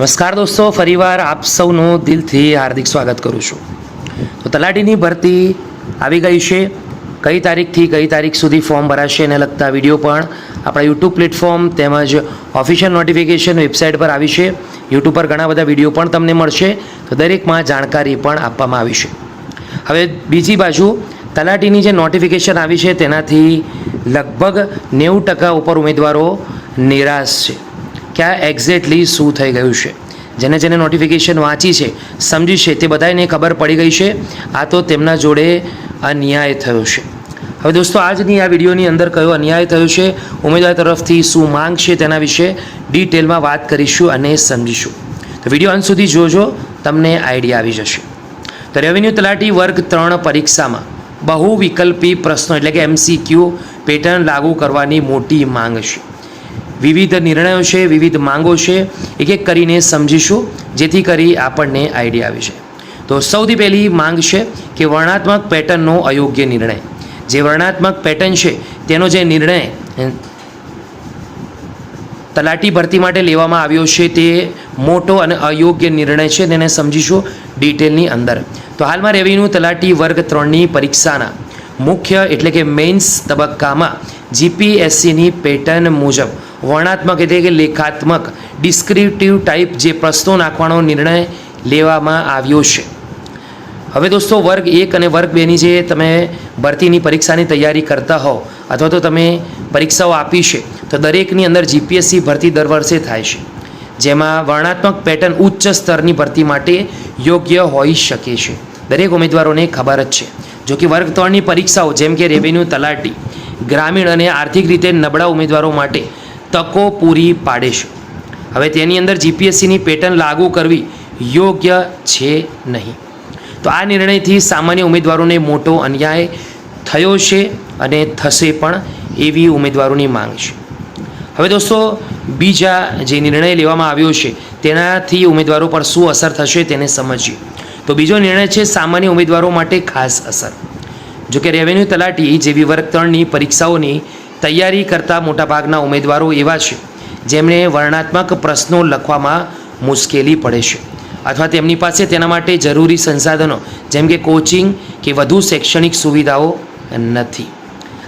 નમસ્કાર દોસ્તો, ફરીવાર આપ સૌનું દિલથી હાર્દિક સ્વાગત કરું છું. તો તલાટીની ભરતી આવી ગઈ છે. કઈ તારીખથી કઈ તારીખ સુધી ફોર્મ ભરાશે એને લગતા વીડિયો પણ આપણા યુટ્યુબ પ્લેટફોર્મ તેમજ ઓફિશિયલ નોટિફિકેશન વેબસાઇટ પર આવી છે. યુટ્યુબ પર ઘણા બધા વીડિયો પણ તમને મળશે. તો દરેકમાં જાણકારી પણ આપવામાં આવી છે. હવે બીજી બાજુ, તલાટીની જે નોટિફિકેશન આવી છે તેનાથી લગભગ નેવું ટકા ઉપર ઉમેદવારો નિરાશ છે. કે આ એક્ઝેક્ટલી શું થઈ ગયું છે? જેને જેને નોટિફિકેશન વાંચી છે, સમજી છે, તે બધાને ખબર પડી ગઈ છે. આ તો તેમના જોડે અન્યાય થયો છે. હવે દોસ્તો, આજની આ વિડીયોની અંદર કયો અન્યાય થયો છે, ઉમેદવાર તરફથી શું માંગ છે તેના વિશે ડિટેલમાં વાત કરીશું અને સમજીશું. તો વીડિયો અંત સુધી જોજો, તમને આઈડિયા આવી જશે. તો રેવન્યુ તલાટી વર્ગ ત્રણ પરીક્ષામાં બહુ વિકલ્પી પ્રશ્નો એટલે કે એમસીક્યુ પેટર્ન લાગુ કરવાની મોટી માંગ છે. વિવિધ નિર્ણયો છે, વિવિધ માંગો છે, એક એક કરીને સમજીશું, જેથી કરી આપણને આઈડિયા આવી છે તો સૌથી પહેલી માંગ છે કે વર્ણાત્મક પેટર્નનો અયોગ્ય નિર્ણય. જે વર્ણાત્મક પેટર્ન છે, તેનો જે નિર્ણય તલાટી ભરતી માટે લેવામાં આવ્યો છે, તે મોટો અને અયોગ્ય નિર્ણય છે, તેને સમજીશું ડિટેલની અંદર. તો હાલમાં રેવન્યુ તલાટી વર્ગ ત્રણની પરીક્ષાના મુખ્ય એટલે કે મેઇન્સ તબક્કામાં જીપીએસસીની પેટર્ન મુજબ વર્ણાત્મક એટલે કે લેખાત્મક ડિસ્ક્રિપ્ટિવ ટાઈપ જે પ્રશ્નો નાખવાનો નિર્ણય લેવામાં આવ્યો છે. હવે દોસ્તો, વર્ગ એક અને વર્ગ બેની જે તમે ભરતીની પરીક્ષાની તૈયારી કરતા હોવ અથવા તો તમે પરીક્ષાઓ આપી છે, તો દરેકની અંદર જીપીએસસી ભરતી દર વર્ષે થાય છે. જેમાં વર્ણાત્મક પેટર્ન ઉચ્ચ સ્તરની ભરતી માટે યોગ્ય હોઈ શકે છે. દરેક ઉમેદવારોને ખબર જ છે. જો કે વર્ગ ત્રણની પરીક્ષાઓ, જેમ કે રેવન્યુ તલાટી, ગ્રામીણ અને આર્થિક રીતે નબળા ઉમેદવારો માટે તકો પૂરી પાડે છે. હવે તેની અંદર જીપીએસસીની પેટર્ન લાગુ કરવી યોગ્ય છે નહીં. તો આ નિર્ણયથી સામાન્ય ઉમેદવારોને મોટો અન્યાય થયો છે અને થશે પણ એવી ઉમેદવારોની માંગ છે. હવે દોસ્તો, બીજા જે નિર્ણય લેવામાં આવ્યો છે, તેનાથી ઉમેદવારો પર શું અસર થશે તેને સમજીએ. તો બીજો નિર્ણય છે સામાન્ય ઉમેદવારો માટે ખાસ અસર. જો કે રેવન્યુ તલાટી જેવી વર્ગ ત્રણની પરીક્ષાઓની તૈયારી કરતા મોટાભાગના ઉમેદવારો એવા છે, જેમણે વર્ણાત્મક પ્રશ્નો લખવામાં મુશ્કેલી પડે છે. અથવા તેમની પાસે તેના માટે જરૂરી સંસાધનો, જેમ કે કોચિંગ કે વધુ શૈક્ષણિક સુવિધાઓ નથી.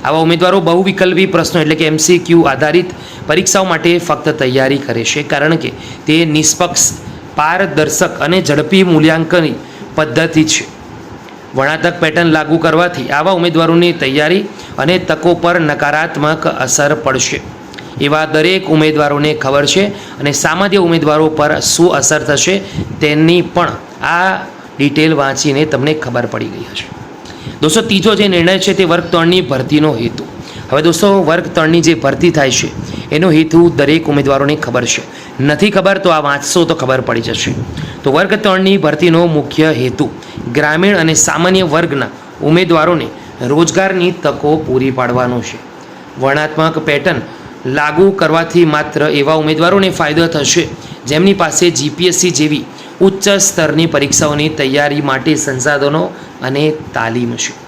આવા ઉમેદવારો બહુ વિકલ્પી પ્રશ્નો એટલે કે એમસીક્યુ આધારિત પરીક્ષાઓ માટે ફક્ત તૈયારી કરે છે, કારણ કે તે નિષ્પક્ષ, પારદર્શક અને ઝડપી મૂલ્યાંકન પદ્ધતિ છે. વર્ણાત્મક પેટર્ન લાગુ કરવાથી આવા ઉમેદવારોની તૈયારી અને તકો પર નકારાત્મક અસર પડશે. એવા દરેક ઉમેદવારોને ખબર છે અને સામાન્ય ઉમેદવારો પર શું અસર થશે તેની પણ આ ડિટેલ વાંચીને તમને ખબર પડી ગઈ હશે. દોસ્તો, ત્રીજો જે નિર્ણય છે તે વર્ગ ત્રણની ભરતીનો હેતુ. હવે દોસ્તો, વર્ગ ત્રણની જે ભરતી થાય છે, એનો હેતુ દરેક ઉમેદવારોને ખબર છે. નથી ખબર તો આ વાંચશો તો ખબર પડી જશે. તો વર્ગ ત્રણની ભરતીનો મુખ્ય હેતુ, ગ્રામીણ અને સામાન્ય વર્ગના ઉમેદવારોને રોજગારની તકો પૂરી પાડવાનો છે. વર્ણાત્મક પેટર્ન લાગુ કરવાથી માત્ર એવા ઉમેદવારોને ફાયદો થશે, જેમની પાસે જીપીએસસી જેવી ઉચ્ચ સ્તરની પરીક્ષાઓની તૈયારી માટે સંસાધનો અને તાલીમ છે.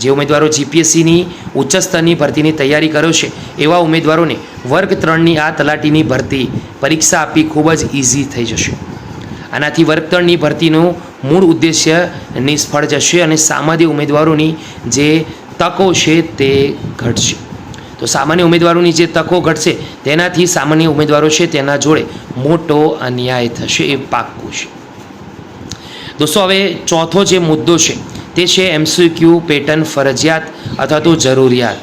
જે ઉમેદવારો જીપીએસસીની ઉચ્ચ સ્તરની ભરતીની તૈયારી કર્યો છે, એવા ઉમેદવારોને વર્ગ ત્રણની આ તલાટીની ભરતી પરીક્ષા આપવી ખૂબ જ ઇઝી થઈ જશે. આનાથી વર્ગ ત્રણની ભરતીનું મૂળ ઉદ્દેશ્ય નિષ્ફળ જશે અને સામાન્ય ઉમેદવારોની જે તકો છે તે ઘટશે. તો સામાન્ય ઉમેદવારોની જે તકો ઘટશે, તેનાથી સામાન્ય ઉમેદવારો છે તેના જોડે મોટો અન્યાય થશે એ પાક્કું છે. દોસ્તો, હવે ચોથો જે મુદ્દો છે તે છે એમસીક્યુ પેટર્ન ફરજિયાત અથવા તો જરૂરિયાત.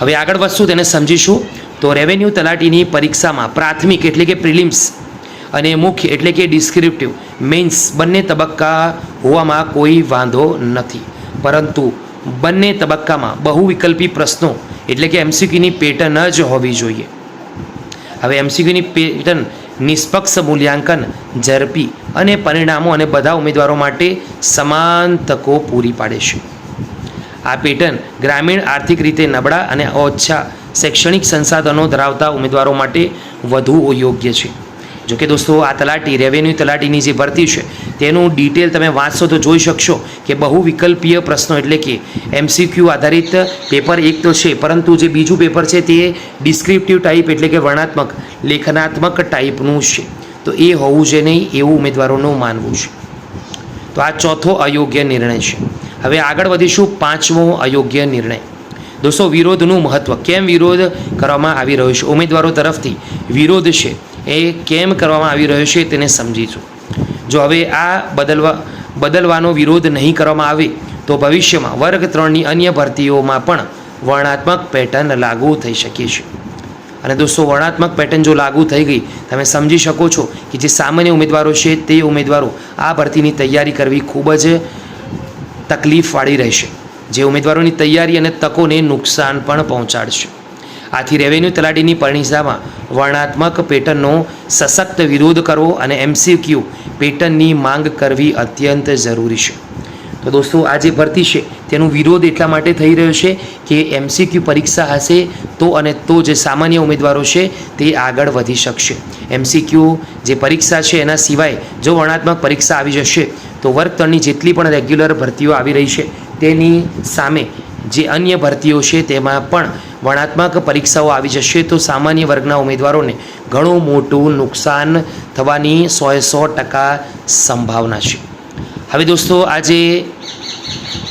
હવે આગળ વધશું, તેને સમજીશું. તો રેવન્યુ તલાટીની પરીક્ષામાં પ્રાથમિક એટલે કે પ્રિલિમ્સ અને મુખ્ય એટલે કે ડિસ્ક્રિપ્ટિવ મેન્સ બંને તબક્કા હોવામાં કોઈ વાંધો નથી. પરંતુ બંને તબક્કામાં બહુ વિકલ્પી પ્રશ્નો એટલે કે એમસીક્યુની પેટર્ન જ હોવી જોઈએ. હવે એમસીક્યુની પેટર્ન નિષ્પક્ષ મૂલ્યાંકન, ઝડપી અને પરિણામો અને બધા ઉમેદવારો માટે સમાન તકો પૂરી પાડે છે. આ પેટર્ન ગ્રામીણ આર્થિક રીતે નબળા અને ઓછા શૈક્ષણિક સંસાધનો ધરાવતા ઉમેદવારો માટે વધુ યોગ્ય છે. જો કે દોસ્તો, આ તલાટી રેવન્યુ તલાટીની જે ભરતી છે, તેનું ડિટેલ તમે વાંચશો તો જોઈ શકશો કે બહુ વિકલ્પીય પ્રશ્નો એટલે કે એમસીક્યુ આધારિત પેપર એક તો છે, પરંતુ જે બીજું પેપર છે તે ડિસ્ક્રિપ્ટિવ ટાઈપ એટલે કે વર્ણાત્મક લેખનાત્મક ટાઈપનું છે. તો એ હોવું જોઈએ નહીં, એવું ઉમેદવારોનું માનવું છે. તો આ ચોથો અયોગ્ય નિર્ણય છે. હવે આગળ વધીશું પાંચમો અયોગ્ય નિર્ણય. દોસ્તો, વિરોધનું મહત્ત્વ કેમ વિરોધ કરવામાં આવી રહ્યો છે? ઉમેદવારો તરફથી વિરોધ છે. એ કેમ કરવામાં આવી રહ્યો છે તેને સમજીશું જો હવે આ બદલવા, બદલવાનો વિરોધ નહીં કરવામાં આવે, તો ભવિષ્યમાં વર્ગ ત્રણની અન્ય ભરતીઓમાં પણ વર્ણાત્મક પેટર્ન લાગુ થઈ શકે છે. અને દોસ્તો, વર્ણાત્મક પેટર્ન જો લાગુ થઈ ગઈ, તમે સમજી શકો છો કે જે સામાન્ય ઉમેદવારો છે તે ઉમેદવારો આ ભરતીની તૈયારી કરવી ખૂબ જ તકલીફવાળી રહેશે. જે ઉમેદવારોની તૈયારી અને તકોને નુકસાન પણ પહોંચાડશે. આથી રેવન્યુ તલાટીની પરીક્ષામાં વર્ણાત્મક પેટર્નનો સશક્ત વિરોધ કરવો અને એમસીક્યુ પેટર્નની માંગ કરવી અત્યંત જરૂરી છે. તો દોસ્તો, આ જે ભરતી છે, તેનો વિરોધ એટલા માટે થઈ રહ્યો છે કે એમસીક્યુ પરીક્ષા હશે તો અને તો જે સામાન્ય ઉમેદવારો છે તે આગળ વધી શકશે. એમસીક્યુ જે પરીક્ષા છે એના સિવાય જો વર્ણાત્મક પરીક્ષા આવી જશે, તો વર્ગ ત્રણની જેટલી પણ રેગ્યુલર ભરતીઓ આવી રહી છે તેની સામે જે અન્ય ભરતીઓ છે તેમાં પણ વર્ણાત્મક પરીક્ષાઓ આવી જશે તો સામાન્ય વર્ગના ઉમેદવારોને ઘણું મોટું નુકસાન થવાની સોએ સો ટકા સંભાવના છે. હવે દોસ્તો, આજે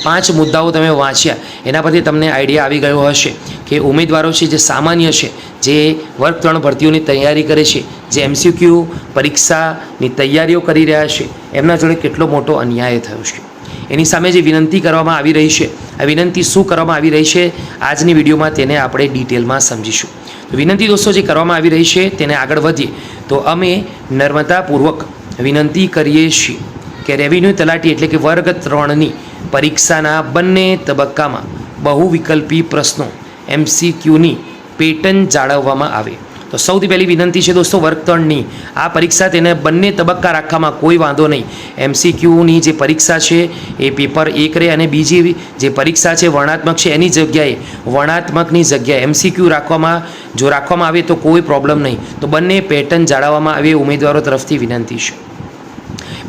પાંચ મુદ્દાઓ તમે વાંચ્યા, એના પરથી તમને આઈડિયા આવી ગયો હશે કે ઉમેદવારો છે, જે સામાન્ય છે, જે વર્ગ ત્રણ ભરતીઓની તૈયારી કરે છે, જે એમસીક્યુ પરીક્ષાની તૈયારીઓ કરી રહ્યા છે, એમના જોડે કેટલો મોટો અન્યાય થયો છે. એની સામે જે વિનંતી કરવામાં આવી રહી છે, આ વિનંતી શું કરવામાં આવી રહી છે, આજની વિડીયોમાં તેને આપણે ડિટેલમાં સમજીશું. તો વિનંતી દોસ્તો, જે કરવામાં આવી રહી છે, તેને આગળ વધીએ. તો અમે નર્મદાપૂર્વક વિનંતી કરીએ છીએ કે રેવન્યુ તલાટી એટલે કે વર્ગ ત્રણની પરીક્ષાના બંને તબક્કામાં બહુવિકલ્પી પ્રશ્નો એમસીક્યુની પેટર્ન જાળવવામાં આવે. તો સૌથી પહેલી વિનંતી છે દોસ્તો વર્ગ આ પરીક્ષા તેને બંને તબક્કા રાખવામાં કોઈ વાંધો નહીં. એમસીક્યુની જે પરીક્ષા છે એ પેપર એક રહે અને બીજી જે પરીક્ષા છે વર્ણાત્મક છે એની જગ્યાએ વર્ણાત્મકની જગ્યાએ એમસીક્યુ રાખવામાં જો રાખવામાં આવે તો કોઈ પ્રોબ્લેમ નહીં. તો બંને પેટર્ન જાળવવામાં આવે ઉમેદવારો તરફથી વિનંતી છે.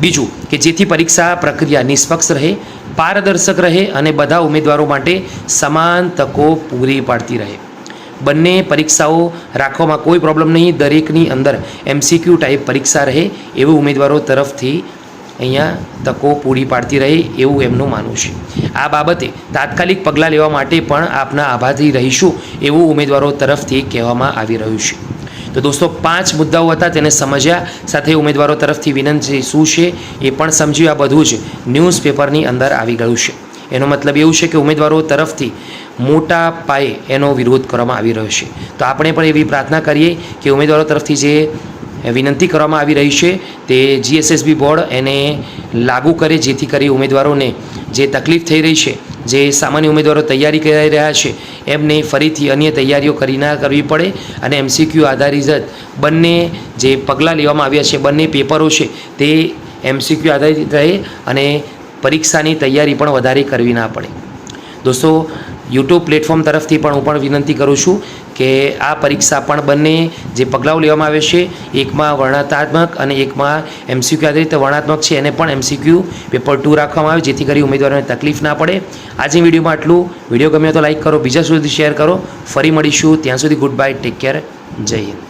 બીજું કે જેથી પરીક્ષા પ્રક્રિયા નિષ્પક્ષ રહે, પારદર્શક રહે અને બધા ઉમેદવારો માટે સમાન તકો પૂરી પાડતી રહે. બંને પરીક્ષાઓ રાખવામાં કોઈ પ્રોબ્લેમ નહીં. દરેકની અંદર એમસીક્યુ ટાઈપ પરીક્ષા રહે એવું ઉમેદવારો તરફથી અહીંયા તકો પૂરી પાડતી રહે એવું એમનું માનવું છે. આ બાબતે તાત્કાલિક પગલાં લેવા માટે પણ આપના આભારી રહીશું એવું ઉમેદવારો તરફથી કહેવામાં આવી રહ્યું છે. તો દોસ્તો, પાંચ મુદ્દાઓ હતા તેને સમજ્યા. સાથે ઉમેદવારો તરફથી વિનંતી શું છે એ પણ સમજ્યું. આ બધું જ ન્યૂઝપેપરની અંદર આવી ગયું છે. એનો મતલબ એવું છે કે ઉમેદવારો તરફથી મોટા પાયે એનો વિરોધ કરવામાં આવી રહ્યો છે. તો આપણે પણ એવી પ્રાર્થના કરીએ કે ઉમેદવારો તરફથી જે વિનંતી કરવામાં આવી રહી છે તે જીએસએસબી બોર્ડ એને લાગુ કરે, જેથી કરી ઉમેદવારોને જે તકલીફ થઈ રહી છે, જે સામાન્ય ઉમેદવારો તૈયારી કરી રહ્યા છે, એમને ફરીથી અન્ય તૈયારીઓ કરી ના કરવી પડે અને એમસીક્યુ આધારિત બંને જે પગલાં લેવામાં આવ્યા છે, બંને પેપરો છે તે એમસીક્યુ આધારિત રહે અને પરીક્ષાની તૈયારી પણ વધારે કરવી ના પડે. દોસ્તો યુટ્યુબ પ્લેટફોર્મ તરફથી પણ હું પણ વિનંતી કરું છું કે આ પરીક્ષા પણ બંને જે પગલાઓ લેવામાં આવે છે, એકમાં વર્ણાત્મક અને એકમાં એમસીક્યુ આધારિત વર્ણાત્મક છે, એને પણ એમસીક્યુ પેપર ટુ રાખવામાં આવે, જેથી કરી ઉમેદવારોને તકલીફ ના પડે. આજની વિડીયોમાં આટલું. વીડિયો ગમ્યો તો લાઈક કરો, બીજા સુધી શેર કરો. ફરી મળીશું. ત્યાં સુધી ગુડ બાય ટેક કેર જય હિન્દ.